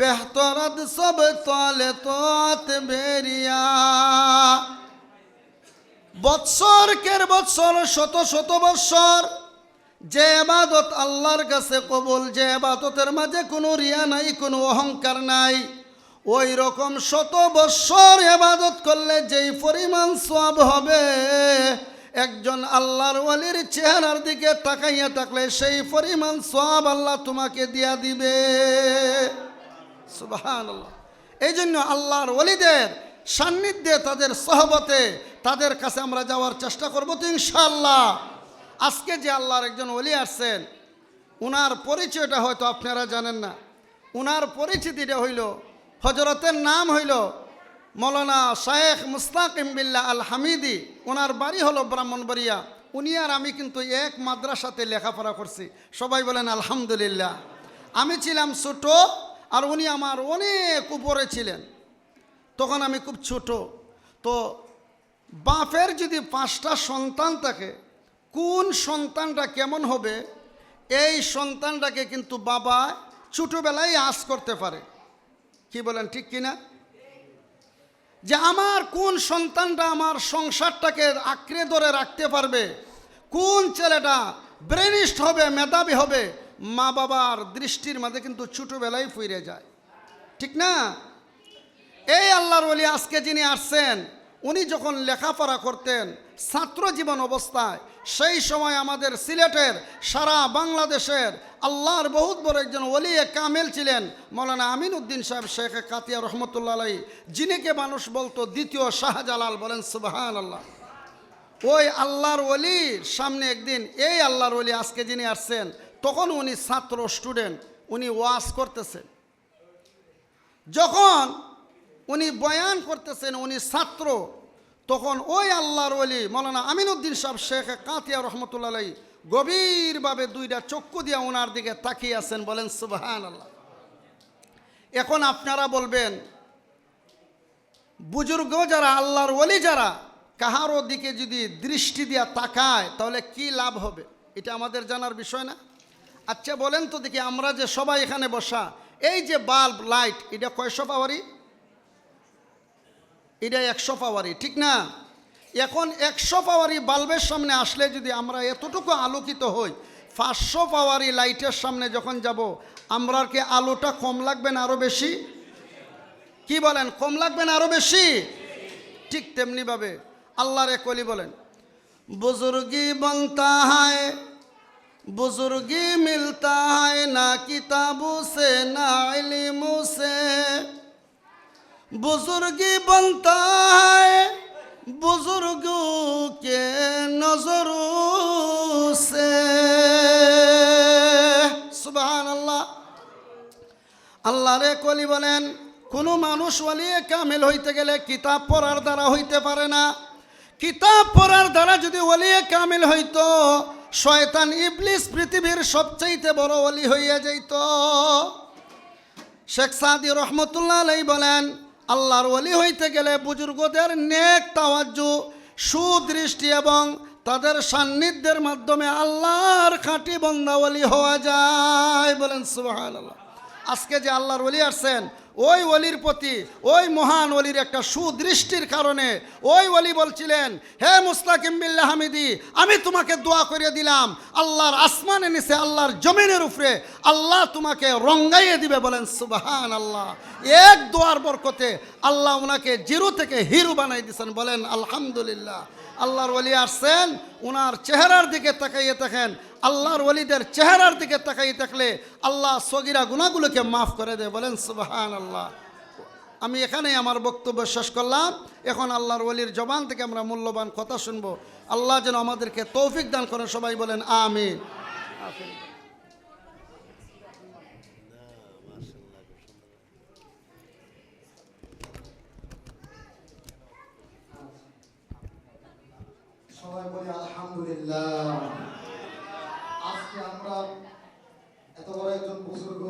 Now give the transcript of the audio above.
বেহতরদ সব তলে তত বেরিয়া। বৎসর কের বৎসর, শত শত বৎসর। যে এবাদত আল্লাহর কাছে কবুল, যে এবাদতের মাঝে কোনো রিয়া নাই, কোনো অহংকার নাই। ওই রকম শত বৎসর এবাদত করলে যেই পরিমাণ সব হবে, একজন আল্লাহর ওয়ালির চেহারার দিকে তাকাইয়া থাকলে সেই পরিমাণ সব আল্লাহ তোমাকে দিয়া দিবে। এই জন্য আল্লাহর ওলিদের সান্নিধ্যে তাদের সহবতে, তাদের কাছে আমরা যাওয়ার চেষ্টা করব তো ইনশাআল্লাহ। আজকে যে আল্লাহর একজন ওলি আসছেন, উনার পরিচয়টা হয়তো আপনারা জানেন না। উনার পরিচিতিটা হইল হজরতের নাম হইল মৌলানা শায়েখ মুস্তাক বিল্লা আল হামিদি ওনার বাড়ি হলো ব্রাহ্মণবাড়িয়া। উনি আর আমি কিন্তু এক মাদ্রাসাতে লেখাপড়া করছি। সবাই বলেন আলহামদুলিল্লাহ। আমি ছিলাম ছোট আর উনি আমার অনেক উপরে ছিলেন। তখন আমি খুব ছোট। তো বাপের যদি পাঁচটা সন্তান থাকে, কোন সন্তানটা কেমন হবে, এই সন্তানটাকে কিন্তু বাবা ছোটোবেলায় আশ করতে পারে। কি বলেন, ঠিক কিনা যে আমার কোন সন্তানটা আমার সংসারটাকে আঁকড়ে ধরে রাখতে পারবে, কোন ছেলেটা ব্রেনিস্ট হবে, মেধাবী হবে মা বাবার দৃষ্টির মাঝে কিন্তু ছোটোবেলায় ফিরে যায়। ঠিক না? এই আল্লাহর ওলি আজকে যিনি আসছেন, উনি যখন লেখাপড়া করতেন, ছাত্র জীবন অবস্থায়, সেই সময় আমাদের সিলেটের, সারা বাংলাদেশের, আল্লাহর বহুত বড় একজন ওলি কামেল ছিলেন, মৌলানা আমিন উদ্দিন সাহেব শেখ কাতিয়া রহমতুল্লাহ যিনিকে মানুষ বলতো দ্বিতীয় শাহজালাল বলেন সুবাহান আল্লাহ ওই আল্লাহর ওলির সামনে একদিন, এই আল্লাহর ওলি আজকে যিনি আসছেন তখন উনি ছাত্র স্টুডেন্ট উনি ওয়াজ করতেছেন। যখন উনি বয়ান করতেছেন, উনি ছাত্র, তখন ওই আল্লাহর ওলি মৌলানা আমিনুদ্দিন সাহেব শেখ কাতিয়া রহমতুল্লাহ গভীরভাবে দুইটা চক্ষু দিয়া ওনার দিকে তাকিয়ে আছেন, বলেন সুবাহান আল্লাহ এখন আপনারা বলবেন, বুজুর্গ যারা, আল্লাহর অলি যারা, কাহারও দিকে যদি দৃষ্টি দিয়া তাকায়, তাহলে কি লাভ হবে? এটা আমাদের জানার বিষয় না। আচ্ছা বলেন তো দেখি আমরা যে সবাই এখানে বসা, এই যে বাল্ব, লাইট, এটা কয়শো পাওয়ারি এটা একশো পাওয়ারি ঠিক না? এখন একশো পাওয়ারি বাল্বের সামনে আসলে যদি আমরা এতটুকু আলোকিত হই পাঁচশো পাওয়ারি লাইটের সামনে যখন যাব, আমরা কি আলোটা কম লাগবে না আরও বেশি? কি বলেন, কম লাগবে না আরও বেশি? ঠিক তেমনিভাবে, আল্লাহর কলি বলেন, বুজুর্গি বনতা হায় बुजुर्गी मिलता है ना किताबों से ना इल्मों से बुजुर्गी बनता है बुजुर्गों के नजरों से সুবহান আল্লাহ আল্লাহরে কলি বলেন কোনো মানুষ ওয়ালিয়ে কামেল হইতে গেলে কিতাব পড়ার দ্বারা হইতে পারে না কিতাব পড়ার দ্বারা যদি ওলিয়ে কামিল হইতো শয়তান ইবলিস পৃথিবীর সবচাইতে বড় অলি হইয়া যাইত। শেখ সাদি রহমতুল্লাহ আলাই বলেন, আল্লাহর অলি হইতে গেলে বুজুর্গদের নেক তাওয়াজ্জু, সুদৃষ্টি এবং তাদের সান্নিধ্যের মাধ্যমে আল্লাহর খাঁটি বন্দাওয়ালি হওয়া যায় বলেন সুবাহ আল্লাহ আজকে যে আল্লাহর ওলি আসছেন, ওই অলির প্রতি, ওই মহান অলির একটা সুদৃষ্টির কারণে ওই অলি বলছিলেন, হে মুস্তাকিম বিল্লাহ হামিদি, আমি তোমাকে দোয়া করে দিলাম, আল্লাহর আসমানে নিচে, আল্লাহর জমিনের উপরে, আল্লাহ তোমাকে রঙ্গাইয়ে দিবে। বলেন সুবাহান আল্লাহ এক দোয়ার বরকতে আল্লাহ ওনাকে জিরো থেকে হিরো বানাই দিয়েছেন বলেন, আলহামদুলিল্লাহ। আল্লাহর ওলি আসছেন ওনার চেহারার দিকে তাকাইয়ে থাকেন। আল্লাহর ওলিদের চেহারার দিকে তাকাইয়ে থাকলে আল্লাহ সগিরা গুণাগুলোকে মাফ করে দেয়। বলেন সুবাহান আল্লাহ আমি এখানেই আমার বক্তব্য শেষ করলাম। এখন আল্লাহর ওলির জবান থেকে আমরা মূল্যবান কথা শুনব। আল্লাহ যেন আমাদেরকে তৌফিক দান করেন সবাই বলেন, আমিন। সবাই বলি আলহামদুলিল্লাহ। আজকে আমরা এত বড় একজন বুজুর্গ